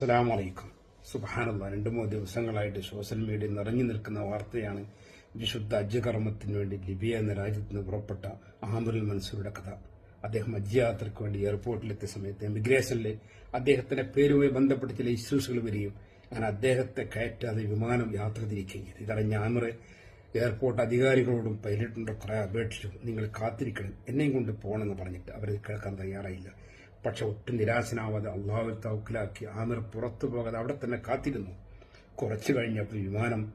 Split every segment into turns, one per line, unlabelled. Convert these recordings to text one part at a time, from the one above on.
അസ്സലാമു വലൈക്കും സുബാനുള്ള രണ്ട് മൂന്ന് ദിവസങ്ങളായിട്ട് സോഷ്യൽ മീഡിയ നിറഞ്ഞു നിൽക്കുന്ന വാർത്തയാണ് വിശുദ്ധ ഹജ്ജ് കർമ്മത്തിന് വേണ്ടി ലിബിയ എന്ന രാജ്യത്ത് നിന്ന് പുറപ്പെട്ട അഹമ്മദുൽ മൻസൂരുടെ കഥ. അദ്ദേഹം ഹജ്ജ് യാത്രയ്ക്ക് വേണ്ടി എയർപോർട്ടിലെത്തിയ സമയത്ത് എമിഗ്രേഷനിൽ അദ്ദേഹത്തിന്റെ പേരുമായി ബന്ധപ്പെട്ട ചില ഇഷ്യൂസുകൾ വരികയും അങ്ങനെ അദ്ദേഹത്തെ കയറ്റാതെ വിമാനം യാത്ര തിരിക്കുകയും ചെയ്തു. ഇതറിഞ്ഞ ആമിറ് എയർപോർട്ട് അധികാരികളോടും പൈലറ്റിനോടും കുറെ അപേക്ഷിച്ചു നിങ്ങൾ കാത്തിരിക്കണം എന്നെയും കൊണ്ട് പോകണമെന്ന് പറഞ്ഞിട്ട് അവർ കേൾക്കാൻ തയ്യാറായില്ല. പക്ഷെ ഒട്ടും നിരാശനാവാതെ അള്ളാഹു തൗക്കിലാക്കി ആമിർ പുറത്തു പോകാതെ അവിടെ തന്നെ കാത്തിരുന്നു. കുറച്ചു കഴിഞ്ഞപ്പോൾ വിമാനം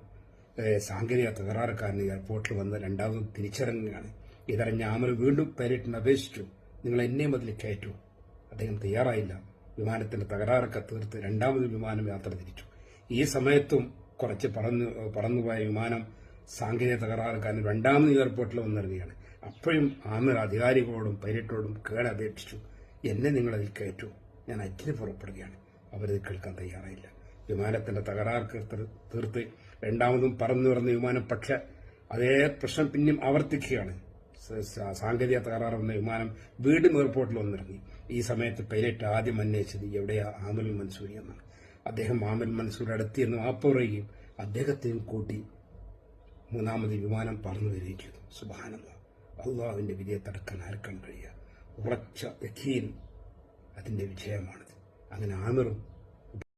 സാങ്കേതിക തകരാറുകാരൻ എയർപോർട്ടിൽ വന്ന് രണ്ടാമതും തിരിച്ചിറങ്ങുകയാണ്. ഇതറിഞ്ഞ ആമിർ വീണ്ടും പൈലറ്റിന് അപേക്ഷിച്ചു നിങ്ങൾ എന്നെയും അതിൽ കയറ്റൂ. അദ്ദേഹം തയ്യാറായില്ല. വിമാനത്തിന്റെ തകരാറൊക്കെ തീർത്ത് രണ്ടാമത് വിമാനം യാത്ര തിരിച്ചു. ഈ സമയത്തും കുറച്ച് പറന്നു പറന്നുപോയ വിമാനം സാങ്കേതിക തകരാറുകാരൻ രണ്ടാമത് എയർപോർട്ടിൽ വന്നിറങ്ങുകയാണ്. അപ്പോഴും ആമിർ അധികാരികളോടും പൈലറ്റോടും കേടപേക്ഷിച്ചു എന്നെ നിങ്ങൾ അതിൽ കയറ്റൂ. ഞാൻ അജ്ഞന് പുറപ്പെടുകയാണ്. അവരത് കേൾക്കാൻ തയ്യാറായില്ല. വിമാനത്തിന്റെ തകരാർ തീർത്ത് രണ്ടാമതും പറന്നു പറഞ്ഞ വിമാനം പക്ഷെ അതേ പ്രശ്നം പിന്നെയും ആവർത്തിക്കുകയാണ്. സാങ്കേതിക തകരാർ വന്ന വിമാനം വീണ്ടും എയർപോർട്ടിൽ വന്നിറങ്ങി. ഈ സമയത്ത് പൈലറ്റ് ആദ്യം അന്വേഷിച്ചത് എവിടെയാ ആമുൽ മൻസൂരി എന്നാണ്. അദ്ദേഹം ആമുൽ മൻസൂർ അടുത്തിരുന്ന് മാപ്പ് പറയുകയും അദ്ദേഹത്തെയും കൂട്ടി മൂന്നാമത് വിമാനം പറന്നു വരികയും ചെയ്തു. സുബാനന്ദ അള്ളാഹുവിന്റെ വിജയത്തടക്കാൻ ആർക്കാൻ കഴിയുക ഉറച്ച യഖീൻ അതിന്റെ വിജയമാണിത്. അങ്ങനെ ആമിറും